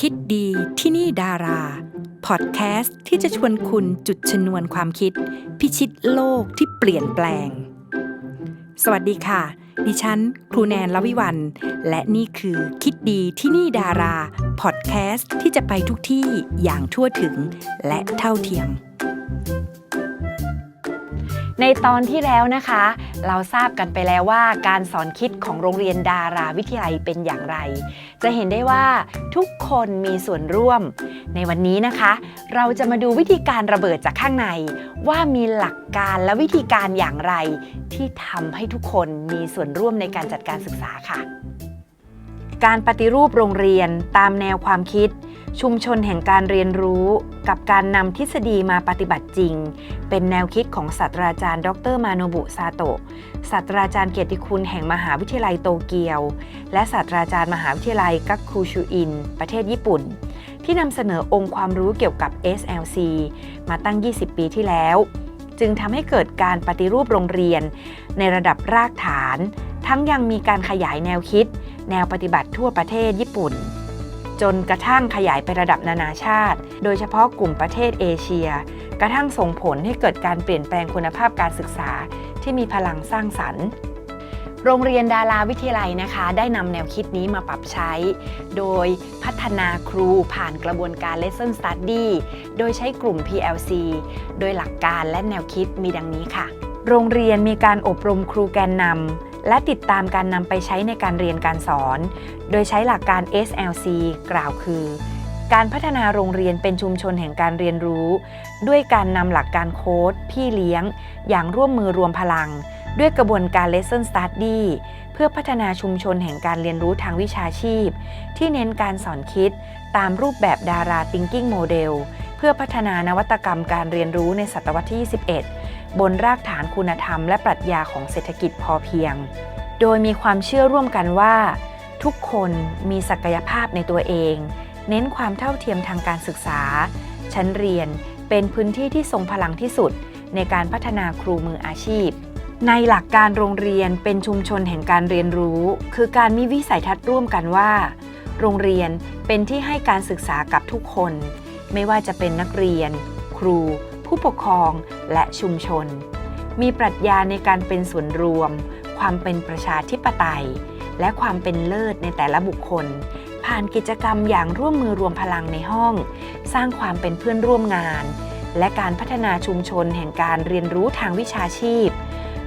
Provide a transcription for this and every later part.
คิดดีที่นี่ดารา พอดแคสต์ที่จะชวนคุณจุดชนวนความคิด พิชิตโลกที่เปลี่ยนแปลง สวัสดีค่ะ ดิฉัน ครูแนนลวิวัน และนี่คือคิดดีที่นี่ดารา พอดแคสต์ที่จะไปทุกที่อย่างทั่วถึงและเท่าเทียม ในตอนที่แล้วนะคะ เราทราบกันไปแล้วว่าการสอนคิดของโรงเรียนดาราวิทยาลัยเป็นอย่างไร จะเห็นได้ว่าทุกคนมีส่วนร่วม ในวันนี้นะคะ เราจะมาดูวิธีการระเบิดจากข้างใน ว่ามีหลักการและวิธีการอย่างไร ที่ทำให้ทุกคนมีส่วนร่วมในการจัดการศึกษาค่ะ การปฏิรูปโรงเรียนตามแนวความคิด ชุมชนแห่งการเรียนรู้ กับการนำทฤษฎีมาปฏิบัติจริง เป็นแนวคิดของศาสตราจารย์ ดรมาโนบุซาโตะศาสตราจารย์เกียรติคุณแห่งมหาวิทยาลัยโตเกียว และศาสตราจารย์มหาวิทยาลัยกักคูชูอิน ประเทศญี่ปุ่น ที่นำเสนอองค์ความรู้เกี่ยวกับ SLC มาตั้ง 20 ปีที่แล้ว จึงทำให้เกิดการปฏิรูปโรงเรียน ในระดับรากฐาน ทั้งยังมีการขยายแนวคิด แนวปฏิบัติทั่วประเทศญี่ปุ่น จนกระทั่งขยายไประดับนานาชาติ โดยเฉพาะกลุ่มประเทศเอเชีย กระทั่งส่งผลให้เกิดการเปลี่ยนแปลงคุณภาพการศึกษาที่มีพลังสร้างสรรค์โรงเรียนดาราวิทยาลัยนะคะ ได้นำแนวคิดนี้มาปรับใช้ โดยพัฒนาครูผ่านกระบวนการ Lesson Study โดยใช้กลุ่ม PLC โดยหลักการและแนวคิดมีดังนี้ค่ะ โรงเรียนมีการอบรมครูแกนนำ และติดตามการนำไปใช้ในการเรียนการสอน โดยใช้หลักการ SLC กล่าวคือ การพัฒนาโรงเรียนเป็นชุมชนแห่งการเรียนรู้ ด้วยการนำหลักการโค้ดพี่เลี้ยง อย่างร่วมมือรวมพลัง ด้วยกระบวนการ Lesson Study เพื่อพัฒนาชุมชนแห่งการเรียนรู้ทางวิชาชีพ ที่เน้นการสอนคิดตามรูปแบบดารา Thinking Model เพื่อพัฒนานวัตกรรมการเรียนรู้ในศตวรรษที่ 21 บนรากฐานคุณธรรมและปรัชญาของเศรษฐกิจพอเพียง โดยมีความเชื่อร่วมกันว่า ทุกคนมีศักยภาพในตัวเอง เน้นความเท่าเทียมทางการศึกษา ชั้นเรียนเป็นพื้นที่ที่ทรงพลังที่สุดในการพัฒนาครูมืออาชีพ ในหลักการโรงเรียนเป็นชุมชนแห่งการเรียนรู้ คือการมีวิสัยทัศน์ร่วมกันว่า โรงเรียนเป็นที่ให้การศึกษากับทุกคน ไม่ว่าจะเป็นนักเรียน ครู ผู้ปกครองและชุมชน มีปรัชญาในการเป็นส่วนรวม ความเป็นประชาธิปไตย และความเป็นเลิศในแต่ละบุคคล ผ่านกิจกรรมอย่างร่วมมือรวมพลังในห้อง สร้างความเป็นเพื่อนร่วมงาน และการพัฒนาชุมชนแห่งการเรียนรู้ทางวิชาชีพ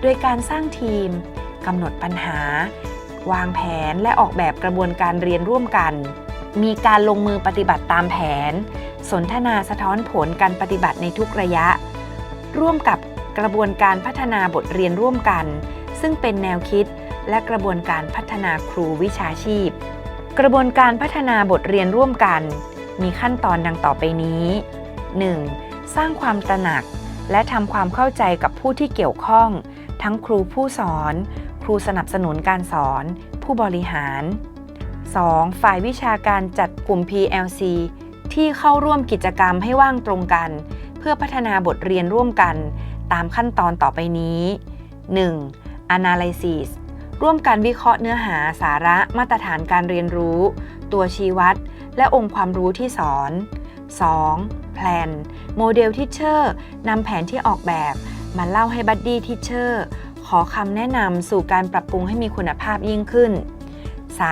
โดยการสร้างทีมกำหนดปัญหา วางแผนและออกแบบกระบวนการเรียนร่วมกัน มีการลงมือปฏิบัติตามแผน สนทนาสะท้อนผลการปฏิบัติในทุกระยะ ร่วมกับกระบวนการพัฒนาบทเรียนร่วมกัน ซึ่งเป็นแนวคิดและกระบวนการพัฒนาครูวิชาชีพ กระบวนการพัฒนาบทเรียนร่วมกัน มีขั้นตอนดังต่อไปนี้ 1. สร้างความตระหนัก และทำความเข้าใจกับผู้ที่เกี่ยวข้อง ทั้งครูผู้สอน ครูสนับสนุนการสอน ผู้บริหาร 2. ฝ่ายวิชาการจัดกลุ่ม PLC ที่เข้าร่วมกิจกรรมให้ว่างตรงกัน เพื่อพัฒนาบทเรียนร่วมกัน ตามขั้นตอนต่อไปนี้ 1. Analysis ร่วมกันวิเคราะห์เนื้อหาสาระมาตรฐานการเรียนรู้ ตัวชี้วัด และองค์ความรู้ที่สอน 2. Plan โมเดลทิเชอร์นำแผนที่ออกแบบมาเล่าให้บัดดี้ทิเชอร์ขอคำแนะนำสู่การปรับปรุงให้มีคุณภาพยิ่งขึ้น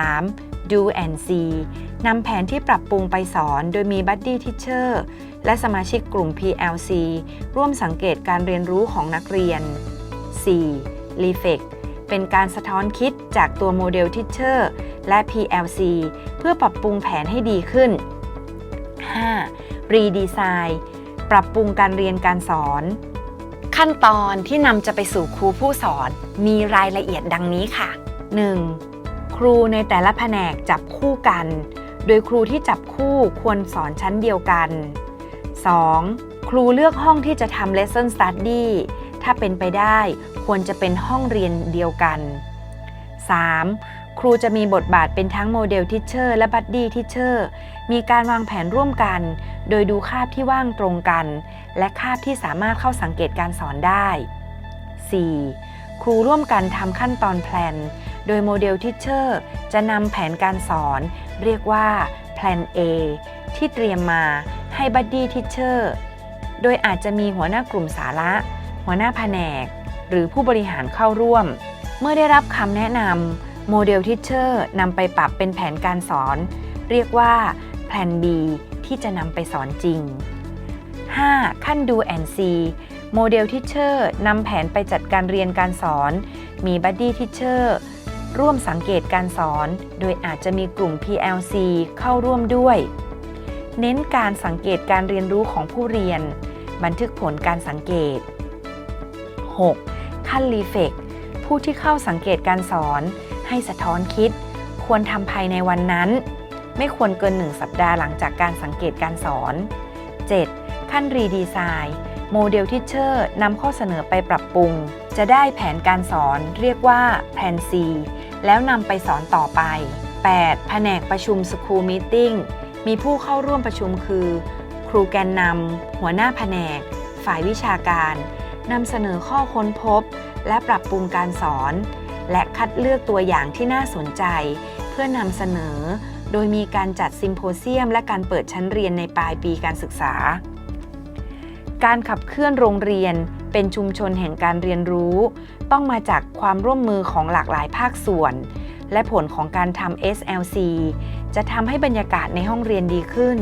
3. Do and See นำแผนที่ปรับปรุงไปสอนโดยมีบัดดี้ทิเชอร์และสมาชิกกลุ่ม PLC ร่วมสังเกตการเรียนรู้ของนักเรียน 4. Reflect เป็นการสะท้อนคิดจากตัวโมเดลทิเชอร์และ PLC เพื่อปรับปรุงแผนให้ดีขึ้น 5. Redesign ปรับปรุงการเรียนการสอน ขั้นตอนที่นำจะไปสู่ครูผู้สอนมีรายละเอียดดังนี้ค่ะ 1. ครูในแต่ละแผนกจับคู่กัน โดยครูที่จับคู่ควรสอนชั้นเดียวกัน 2. ครูเลือกห้องที่จะทำ lesson study ถ้าเป็นไปได้ควรจะเป็นห้องเรียนเดียวกัน 3. ครูจะมีบทบาทเป็นทั้งโมเดลทิเชอร์และบัดดี้ทิเชอร์มีการวางแผนร่วมกัน โดยดูคาบที่ว่างตรงกัน และคาบที่สามารถเข้าสังเกตการสอนได้ 4. ครูร่วมกันทำขั้นตอนแพลน โดยโมเดลทิเชอร์จะนำแผนการสอน เรียกว่าแพลน A ที่เตรียมมาให้บัดดี้ทิเชอร์โดยอาจจะมีหัวหน้ากลุ่มสาระ หัวหน้าแผนก หรือผู้บริหารเข้าร่วม เมื่อได้รับคำแนะนำโมเดลทิเชอร์นำไปปรับเป็นแผนการสอน เรียกว่าแพลน B ที่จะนำไปสอนจริง 5. ขั้นดูแอนซีโมเดลทิเชอร์นำแผนไปจัดการเรียนการสอน มีบัดดี้ทิเชอร์ ร่วมสังเกตการสอน โดยอาจจะมีกลุ่ม PLC เข้าร่วมด้วย เน้นการสังเกตการเรียนรู้ของผู้เรียน บันทึกผลการสังเกต 6. ขั้นรีเฟกผู้ที่เข้าสังเกตการสอน ให้สะท้อนคิด ควรทำภายในวันนั้น ไม่ควรเกิน 1 สัปดาห์หลังจากการสังเกตการสอน 7. ขั้นรีดีไซน์โมเดลทิเชอร์นำข้อเสนอไปปรับปรุง จะได้แผนการสอนเรียกว่าแผน C แล้วนำไปสอนต่อไป 8. แผนกประชุม School Meeting มีผู้เข้าร่วมประชุมคือ ครูแกนนำหัวหน้าแผนก ฝ่ายวิชาการนำเสนอข้อค้นพบ และปรับปรุงการสอน และคัดเลือกตัวอย่างที่น่าสนใจ เพื่อนำเสนอ โดยมีการจัดซิมโพเซียม และการเปิดชั้นเรียนในปลายปีการศึกษา การขับเคลื่อนโรงเรียน เป็นชุมชนแห่งการเรียนรู้ ต้องมาจากความร่วมมือของหลากหลายภาคส่วน และผลของการทำ SLC จะทำให้บรรยากาศในห้องเรียนดีขึ้น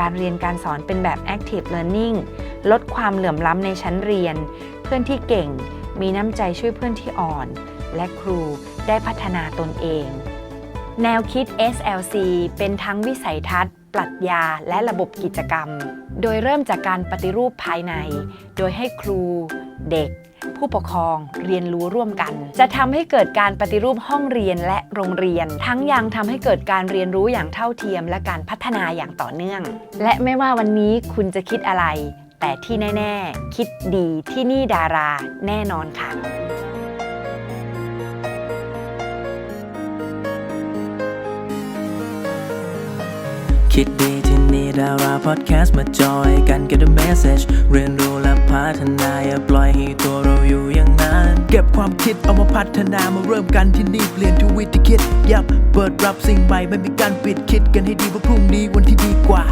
การเรียนการสอนเป็นแบบ Active Learning ลดความเหลื่อมล้ำในชั้นเรียน เพื่อนที่เก่ง มีน้ำใจช่วยเพื่อนที่อ่อน และครูได้พัฒนาตนเอง แนวคิด SLC เป็นทั้งวิสัยทัศน์ ปรัชญาและระบบกิจกรรม โดยเริ่มจากการปฏิรูปภายใน โดยให้ครู เด็ก ผู้ปกครองเรียนรู้ร่วมกัน จะทำให้เกิดการปฏิรูปห้องเรียนและโรงเรียน ทั้งยังทำให้เกิดการเรียนรู้อย่างเท่าเทียม และการพัฒนาอย่างต่อเนื่อง และไม่ว่าวันนี้คุณจะคิดอะไร แต่ที่แน่ ๆ คิดดีที่นี่ดาราแน่นอนค่ะ คิดดีที่นี่ดาราพอดแคสต์มาจอยกันกันด้วยเมสเซจเรียนรู้และพัฒนา อย่าปล่อยให้ตัวเราอยู่อย่างนั้น เก็บความคิดเอามาพัฒนามาเริ่มกันที่นี่เปลี่ยนทวิธีคิด ยับเปิดรับสิ่งใหม่ไม่มีการปิดคิดกันให้ดีว่าพรุ่งนี้วันที่ดีกว่า